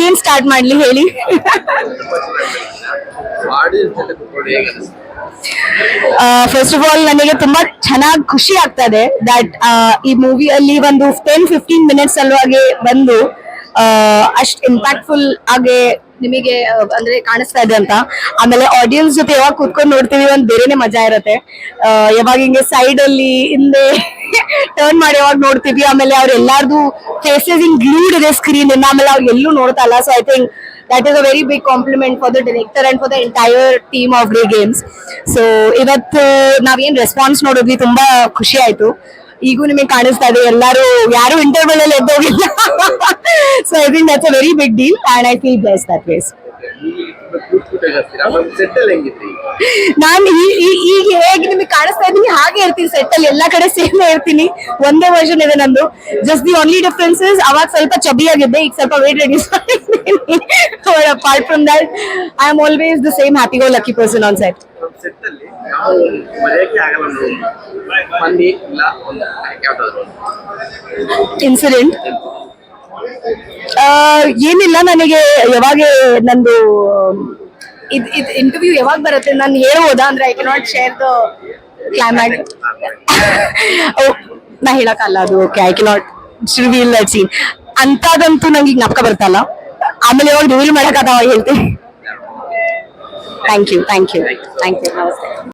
ಏನ್ ಸ್ಟಾರ್ಟ್ ಮಾಡ್ಲಿ ಹೇಳಿ? ಫಸ್ಟ್ ಆಫ್ ಆಲ್ ನನಗೆ ತುಂಬಾ ಚೆನ್ನಾಗಿ ಖುಷಿ ಆಗ್ತಾ ಇದೆ ದಟ್ ಈ ಮೂವಿಯಲ್ಲಿ ಒಂದು ಟೆನ್ ಫಿಫ್ಟೀನ್ ಮಿನಿಟ್ಸ್ ಸಲುವಾಗಿ ಬಂದು ಅಷ್ಟು ಇಂಪ್ಯಾಕ್ಟ್ಫುಲ್ ಆಗಿ ನಿಮಗೆ ಅಂದ್ರೆ ಕಾಣಿಸ್ತಾ ಇದೆ ಅಂತ. ಆಮೇಲೆ ಆಡಿಯನ್ಸ್ ಜೊತೆ ಯಾವಾಗ ಕೂತ್ಕೊಂಡು ನೋಡ್ತೀವಿ ಒಂದು ಬೇರೆನೆ ಮಜಾ ಇರುತ್ತೆ. ಯಾವಾಗ ಹಿಂಗೆ ಸೈಡ್ ಅಲ್ಲಿ ಹಿಂದೆ ಟರ್ನ್ ಮಾಡಿ ಯಾವಾಗ ನೋಡ್ತೀವಿ ಆಮೇಲೆ ಅವ್ರ ಎಲ್ಲಾರ್ದು ಫೇಸಸ್ ಇನ್ ಗ್ಲೂಡ್ ಇದೆ ಸ್ಕ್ರೀನ್ ಆಮೇಲೆ ಅವ್ರು ಎಲ್ಲೂ ನೋಡ್ತಾ ಇಲ್ಲ. So I think that is a very big compliment for the director and for the entire team of day games so ಇವತ್ತು ನಾವೇನ್ ರೆಸ್ಪಾನ್ಸ್ ನೋಡಿದ್ವಿ, ತುಂಬಾ ಖುಷಿ ಆಯ್ತು. ಈಗೂ ನಿಮಗೆ ಕಾಣಿಸ್ತಾ ಇದೆ, ಎಲ್ಲರೂ ಯಾರು ಇಂಟರ್ವಲ್ ಅಲ್ಲಿ ಎದ್ದೋಗಿಲ್ಲ. So I think that's a very big deal and I feel bless that ways ನಾನು ಈಗ ಹೇಗೆ ನಿಮಗೆ ಕಾಣಿಸ್ತಾ ಇದ್ದೀನಿ, ಹಾಗೆ ಇರ್ತೀನಿ ಸೆಟ್ ಅಲ್ಲಿ ಎಲ್ಲಾ ಕಡೆ ಸೇಮ್ ಇರ್ತೀನಿ ಒಂದೇ ವರ್ಷನ್ ಇದೆ ನಂದು. ಜಸ್ಟ್ ದಿ ಓನ್ಲಿ ಡಿಫ್ರೆನ್ಸಸ್ ಅವಾಗ ಸ್ವಲ್ಪ ಚಬಿ ಆಗಿದ್ದೆ, ಈಗ ಸ್ವಲ್ಪ weight reduce apart from that I am always the same happy go lucky person on set incident ಏನಿಲ್ಲ, ನನಗೆ ಯಾವಾಗ ನಂದು, ಇದು ಇದು ಇಂಟರ್ವ್ಯೂ ಯಾವಾಗ ಬರುತ್ತೆ ನಾನು ಹೇಳ್ಬೋದಾ? ಅಂದ್ರೆ I cannot share the climax ನಾ ಹೇಳಕ್ಕಲ್ಲ ಅದು. Okay I cannot reveal that scene ಅಂತದಂತೂ ನಂಗೆ ಈಗ ಜ್ಞಾಪಕ ಬರ್ತಲ್ಲ ಆಮೇಲೆ ಯಾವಾಗ ರಿವೀಲ್ ಮಾಡಕ್ ಅದಾವ ಹೇಳ್ತೀನಿ. Thank you thank you thank you ನಮಸ್ತೆ.